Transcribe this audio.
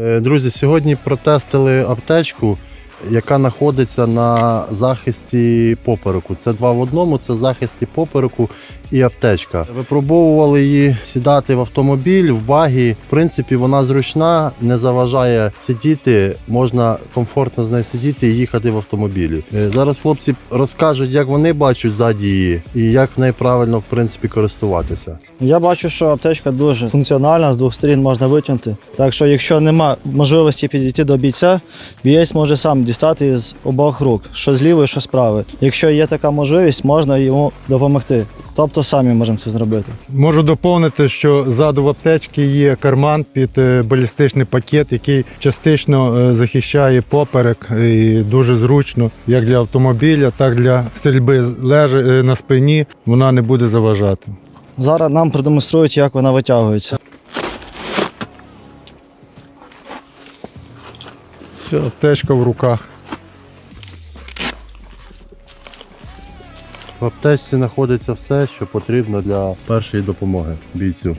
Е, Друзі, сьогодні протестили аптечку, яка знаходиться на захисті попереку. Це два в одному, це захист і попереку і аптечка. Випробовували її сідати в автомобіль, в багі. В принципі, вона зручна, не заважає сидіти, можна комфортно з нею сидіти і їхати в автомобілі. Е, Зараз хлопці розкажуть, як вони бачать ззаді її і як в в принципі користуватися. Я бачу, що аптечка дуже функціональна, з двох сторін можна витягнути. Так що, якщо нема можливості підійти до бійця, бієць може сам дістати з обох рук, що з лівої, що з правої. Якщо є така можливість, можна йому допомогти. Тобто самі можемо це зробити. Можу доповнити, що ззаду в аптечці є карман під е, балістичний пакет, який частично е, захищає поперек і дуже зручно, як для автомобіля, так і для стрільби лежа е, на спині. Вона не буде заважати. Зараз нам продемонструють, як вона витягується. Все, аптечка в руках. В аптечці знаходиться все, що потрібно для першої допомоги бійцю.